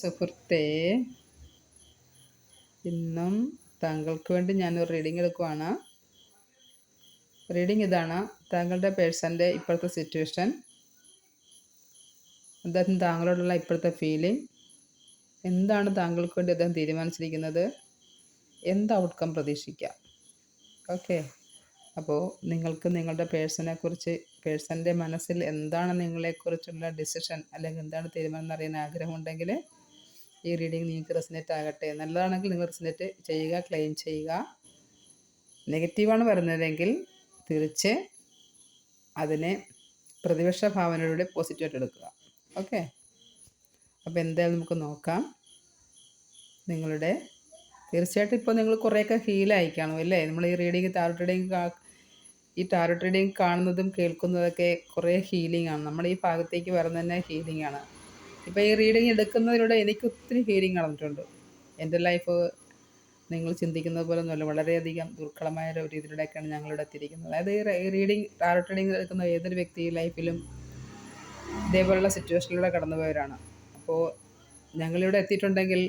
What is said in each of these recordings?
സുഹൃത്തേ ഇന്നും താങ്കൾക്ക് വേണ്ടി ഞാനൊരു റീഡിംഗ് എടുക്കുവാണ്. റീഡിംഗ് ഇതാണ് താങ്കളുടെ പേഴ്സന്റെ ഇപ്പോഴത്തെ സിറ്റുവേഷൻ അദ്ദേഹത്തിന് താങ്കളോടുള്ള ഇപ്പോഴത്തെ ഫീലിംഗ് എന്താണ് താങ്കൾക്ക് വേണ്ടി അദ്ദേഹം തീരുമാനിച്ചിരിക്കുന്നത്? എന്ത് ഔട്ട്കം പ്രതീക്ഷിക്കാം? ഓക്കെ അപ്പോൾ നിങ്ങൾക്ക് നിങ്ങളുടെ പേഴ്സണെ കുറിച്ച് പേഴ്സന്റെ മനസ്സിൽ എന്താണ് നിങ്ങളെക്കുറിച്ചുള്ള ഡിസിഷൻ അല്ലെങ്കിൽ എന്താണ് തീരുമാനം എന്നറിയാൻ ആഗ്രഹമുണ്ടെങ്കിൽ ഈ റീഡിങ് നിങ്ങൾക്ക് റെസിനേറ്റ് ആകട്ടെ. നല്ലതാണെങ്കിൽ നിങ്ങൾ റെസിനേറ്റ് ചെയ്യുക ക്ലെയിം ചെയ്യുക. നെഗറ്റീവാണ് വരുന്നതെങ്കിൽ തിരിച്ച് അതിനെ പ്രതിപക്ഷ ഭാവനയിലൂടെ പോസിറ്റീവായിട്ട് എടുക്കുക. ഓക്കെ അപ്പോൾ എന്തായാലും നമുക്ക് നോക്കാം. നിങ്ങളുടെ തീർച്ചയായിട്ടും ഇപ്പോൾ നിങ്ങൾ കുറേയൊക്കെ ഹീലായി കാണും അല്ലേ? നമ്മൾ ഈ റീഡിങ് ടാരറ്റ് റീഡിങ് ഈ ടാരറ്റ് റീഡിങ് കാണുന്നതും കേൾക്കുന്നതൊക്കെ കുറേ ഹീലിംഗ് ആണ്. നമ്മൾ ഈ ഭാഗത്തേക്ക് വരുന്നത് തന്നെ ഹീലിംഗ് ആണ്. ഇപ്പോൾ ഈ റീഡിങ് എടുക്കുന്നതിലൂടെ എനിക്ക് ഒത്തിരി ഹീലിംഗ് നടന്നിട്ടുണ്ട്. എന്റെ ലൈഫ് നിങ്ങൾ ചിന്തിക്കുന്നത് പോലെ ഒന്നുമല്ല വളരെയധികം ദുർഘടമായ ഒരു രീതിയിലൂടെയൊക്കെയാണ് ഞങ്ങളിവിടെ എത്തിയിരിക്കുന്നത്. അതായത് ഈ റീഡിങ് ടാരറ്റ് റീഡിങ് എടുക്കുന്ന ഏതൊരു വ്യക്തി ലൈഫിലും ഇതേപോലുള്ള സിറ്റുവേഷനിലൂടെ കടന്നുപോയവരാണ്. അപ്പോൾ ഞങ്ങളിവിടെ എത്തിയിട്ടുണ്ടെങ്കിൽ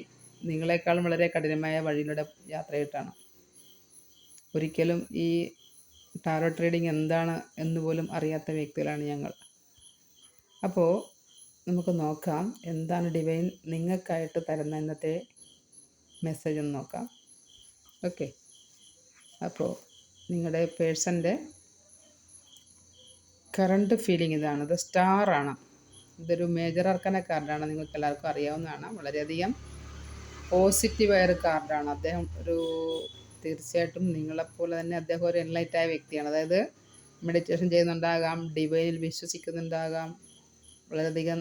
നിങ്ങളെക്കാളും വളരെ കഠിനമായ വഴിയിലൂടെ യാത്രയിട്ടാണ്. ഒരിക്കലും ഈ ടാരോ ട്രേഡിംഗ് എന്താണ് എന്ന് പോലും അറിയാത്ത വ്യക്തികളാണ് ഞങ്ങൾ. അപ്പോൾ നമുക്ക് നോക്കാം. എന്താണ് ഡിവൈൻ? നിങ്ങൾക്കായിട്ട് തരുന്ന ഇന്നത്തെ മെസ്സേജ് ഒന്ന് നോക്കാം. ഓക്കെ അപ്പോൾ നിങ്ങളുടെ പേഴ്സന്റെ കറണ്ട് ഫീലിംഗ് ഇതാണ്. ഇത് സ്റ്റാറാണ് ഇതൊരു മേജർ അർക്കന കാർഡാണ് നിങ്ങൾക്ക് എല്ലാവർക്കും അറിയാവുന്നതാണ്. വളരെയധികം പോസിറ്റീവായ ഒരു കാർഡാണ് അദ്ദേഹം ഒരു തീർച്ചയായിട്ടും നിങ്ങളെപ്പോലെ തന്നെ അദ്ദേഹം ഒരു എൻലൈറ്റായ വ്യക്തിയാണ്. അതായത് മെഡിറ്റേഷൻ ചെയ്യുന്നുണ്ടാകാം ഡിവൈനിൽ വിശ്വസിക്കുന്നുണ്ടാകാം വളരെയധികം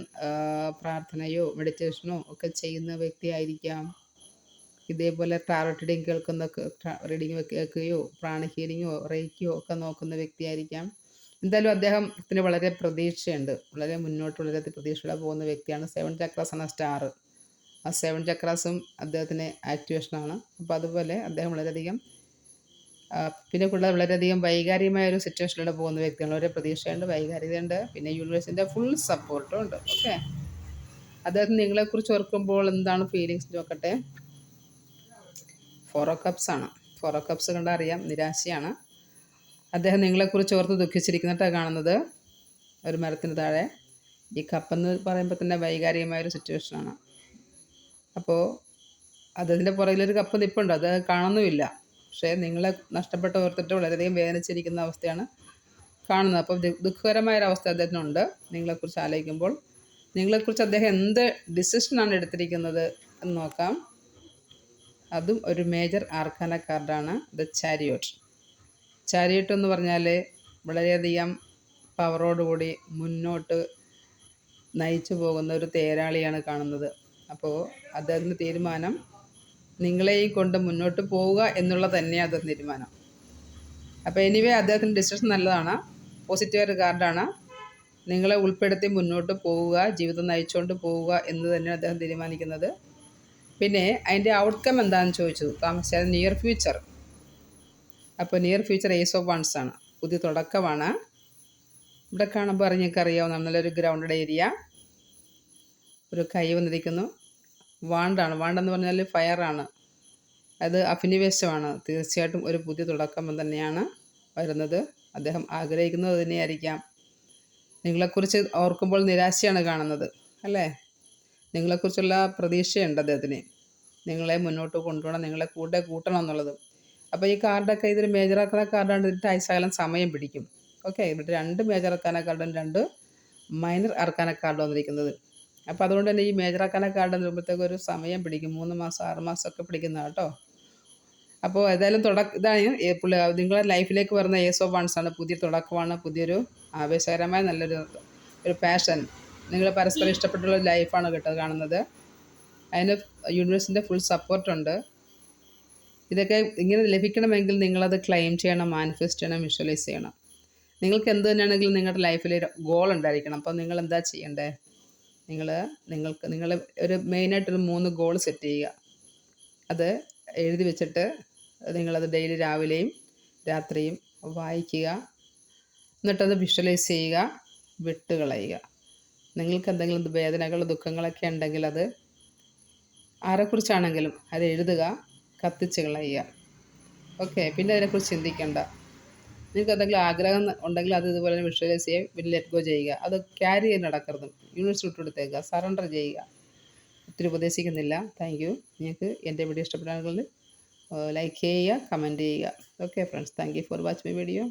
പ്രാർത്ഥനയോ മെഡിറ്റേഷനോ ഒക്കെ ചെയ്യുന്ന വ്യക്തിയായിരിക്കാം. ഇതേപോലെ ടാറോട്ട് റീഡിങ് കേൾക്കുന്ന റീഡിങ് കേൾക്കുകയോ പ്രാണ ഹീലിങ്ങോ റേക്കിയോ ഒക്കെ നോക്കുന്ന വ്യക്തിയായിരിക്കാം. എന്തായാലും അദ്ദേഹത്തിന് വളരെ പ്രതീക്ഷയുണ്ട്. വളരെ മുന്നോട്ട് വളരെ പ്രതീക്ഷയോടെ പോകുന്ന വ്യക്തിയാണ് സെവൻ ചക്രാസ് ആണ് സ്റ്റാർ ആ സെവൻ ചക്രാസും അദ്ദേഹത്തിന് ആക്ടിവേഷനാണ് അപ്പോൾ അതുപോലെ അദ്ദേഹം വളരെയധികം പിന്നെ കൂടാതെ വളരെയധികം വൈകാരികമായ ഒരു സിറ്റുവേഷനിലൂടെ പോകുന്ന വ്യക്തിയാണ് ഒരു പ്രതീക്ഷയുണ്ട് വൈകാരികതയുണ്ട് പിന്നെ യൂണിവേഴ്സിന്റെ ഫുൾ സപ്പോർട്ടും ഉണ്ട്. ഓക്കെ അദ്ദേഹത്തിന് നിങ്ങളെക്കുറിച്ച് ഓർക്കുമ്പോൾ എന്താണ് ഫീലിങ്സ് നോക്കട്ടെ? ഫോറോ കപ്സ് ആണ്. ഫോറോ കപ്സ് കണ്ടാൽ അറിയാം നിരാശയാണ്. അദ്ദേഹം നിങ്ങളെക്കുറിച്ച് ഓർത്ത് ദുഃഖിച്ചിരിക്കുന്നിട്ടാണ് കാണുന്നത്. ഒരു മരത്തിന് താഴെ. ഈ കപ്പെന്ന് പറയുമ്പോൾ തന്നെ വൈകാരികമായ ഒരു സിറ്റുവേഷനാണ് അപ്പോൾ അദ്ദേഹത്തിന്റെ പുറകിലൊരു കപ്പ് നിൽപ്പുണ്ട് അത് കാണുന്നുമില്ല. പക്ഷേ നിങ്ങളെ നഷ്ടപ്പെട്ട ഓർത്തിട്ട് വളരെയധികം വേദനിച്ചിരിക്കുന്ന അവസ്ഥയാണ് കാണുന്നത്. അപ്പോൾ ദുഃഖകരമായൊരവസ്ഥ അദ്ദേഹത്തിനുണ്ട്. നിങ്ങളെക്കുറിച്ച് ആലോചിക്കുമ്പോൾ നിങ്ങളെക്കുറിച്ച് അദ്ദേഹം എന്ത് ഡിസിഷനാണ് എടുത്തിരിക്കുന്നത് എന്ന് നോക്കാം. അതും ഒരു മേജർ ആർക്കാന കാർഡാണ് ദ ചാരിയോട്ട്. ചാരിയോട്ട് എന്ന് പറഞ്ഞാൽ വളരെയധികം പവറോടുകൂടി മുന്നോട്ട് നയിച്ചു പോകുന്ന ഒരു തേരാളിയാണ് കാണുന്നത്. അപ്പോൾ അദ്ദേഹത്തിന്റെ തീരുമാനം നിങ്ങളെയും കൊണ്ട് മുന്നോട്ട് പോവുക എന്നുള്ള തന്നെയാണ് അത് തീരുമാനം. അപ്പോൾ എനിവേ അദ്ദേഹത്തിന്റെ ഡിസിഷൻ നല്ലതാണ്. പോസിറ്റീവ് ഒരു കാർഡാണ് നിങ്ങളെ ഉൾപ്പെടുത്തി മുന്നോട്ട് പോവുക ജീവിതം നയിച്ചുകൊണ്ട് പോവുക എന്ന് തന്നെയാണ് അദ്ദേഹം തീരുമാനിക്കുന്നത്. പിന്നെ അതിന്റെ ഔട്ട്കം എന്താണെന്ന് ചോദിച്ചു. താമസിച്ചാൽ നിയർ ഫ്യൂച്ചർ അപ്പോൾ near future ace of once ആണ്. പുതിയ തുടക്കമാണ്. ഇവിടെ കാണുമ്പോൾ അറിഞ്ഞൊക്കെ അറിയാവുന്ന നല്ലൊരു ഗ്രൗണ്ടഡ് ഏരിയ ഒരു കൈ വന്നിരിക്കുന്നു. വാണ്ടാണ്. വാണ്ടെന്ന് പറഞ്ഞാൽ ഫയറാണ്. അത് അഭിനിവേശമാണ്. തീർച്ചയായിട്ടും ഒരു പുതിയ തുടക്കം തന്നെയാണ് വരുന്നത്. അദ്ദേഹം ആഗ്രഹിക്കുന്നത് തന്നെയായിരിക്കാം. നിങ്ങളെക്കുറിച്ച് ഓർക്കുമ്പോൾ നിരാശയാണ് കാണുന്നത് അല്ലേ? നിങ്ങളെക്കുറിച്ചുള്ള പ്രതീക്ഷയുണ്ട് അദ്ദേഹത്തിന്. നിങ്ങളെ മുന്നോട്ട് കൊണ്ടുപോകണം നിങ്ങളെ കൂടെ കൂട്ടണം എന്നുള്ളത്. അപ്പോൾ ഈ കാർഡൊക്കെ ഇതിൽ മേജർ ആക്കുന്ന കാർഡാണ്. ഇതിന്റെ ആഴ്ചകാലം സമയം പിടിക്കും. ഓക്കെ ഇവിടെ രണ്ട് മേജർ അർക്കാന കാർഡും രണ്ട് മൈനർ അർക്കാന കാർഡ് വന്നിരിക്കുന്നത്. അപ്പോൾ അതുകൊണ്ട് തന്നെ ഈ മേജറാക്കാനൊക്കെ വരുമ്പോഴത്തേക്ക് ഒരു സമയം പിടിക്കും. മൂന്ന് മാസം ആറ് മാസമൊക്കെ പിടിക്കുന്ന കേട്ടോ. അപ്പോൾ ഏതായാലും തുടക്ക ഇതാണ് പുള്ളി നിങ്ങളുടെ ലൈഫിലേക്ക് വരുന്ന ഏസ് ഓഫ് വൺസ് ആണ്. പുതിയ തുടക്കമാണ് പുതിയൊരു ആവേശകരമായ നല്ലൊരു ഒരു പാഷൻ നിങ്ങൾ പരസ്പരം ഇഷ്ടപ്പെട്ടുള്ള ലൈഫാണ് കേട്ടോ കാണുന്നത്. അതിന് യൂണിവേഴ്സിന്റെ ഫുൾ സപ്പോർട്ടുണ്ട് ഇതൊക്കെ ഇങ്ങനെ ലഭിക്കണമെങ്കിൽ നിങ്ങളത് ക്ലെയിം ചെയ്യണം മാനിഫെസ്റ്റ് ചെയ്യണം വിഷ്വലൈസ് ചെയ്യണം. നിങ്ങൾക്ക് എന്ത് തന്നെയാണെങ്കിലും നിങ്ങളുടെ ലൈഫിൽ ഗോൾ ഉണ്ടായിരിക്കണം. അപ്പോൾ നിങ്ങൾ എന്താ ചെയ്യേണ്ടത് നിങ്ങൾ നിങ്ങൾക്ക് നിങ്ങൾ ഒരു മെയിനായിട്ടൊരു മൂന്ന് ഗോൾ സെറ്റ് ചെയ്യുക. അത് എഴുതി വെച്ചിട്ട് നിങ്ങളത് ഡെയിലി രാവിലെയും രാത്രിയും വായിക്കുക. എന്നിട്ടത് വിഷ്വലൈസ് ചെയ്യുക. വിട്ടുകളയുക. നിങ്ങൾക്ക് എന്തെങ്കിലും വേദനകൾ ദുഃഖങ്ങളൊക്കെ ഉണ്ടെങ്കിൽ അത് ആരെക്കുറിച്ചാണെങ്കിലും അത് എഴുതുക കത്തിച്ച് കളയുക. ഓക്കെ പിന്നെ അതിനെക്കുറിച്ച് ചിന്തിക്കേണ്ട. നിങ്ങൾക്ക് എന്തെങ്കിലും ആഗ്രഹം ഉണ്ടെങ്കിൽ അത് ഇതുപോലെ തന്നെ വിഷ്വലൈസ് ചെയ്യുക ലെറ്റ് ഗോ ചെയ്യുക. അത് ക്യാരി ചെയ്ത് നടക്കരുത്. യൂണിവേഴ്സ് വിട്ടുകൊടുത്തേക്കുക. സറണ്ടർ ചെയ്യുക. ഒത്തിരി ഉപദേശിക്കുന്നില്ല. താങ്ക് യു നിങ്ങൾക്ക് എന്റെ വീഡിയോ ഇഷ്ടപ്പെട്ടാണെങ്കിൽ ലൈക്ക് ചെയ്യുക കമന്റ് ചെയ്യുക. Okay friends thank you for watch my video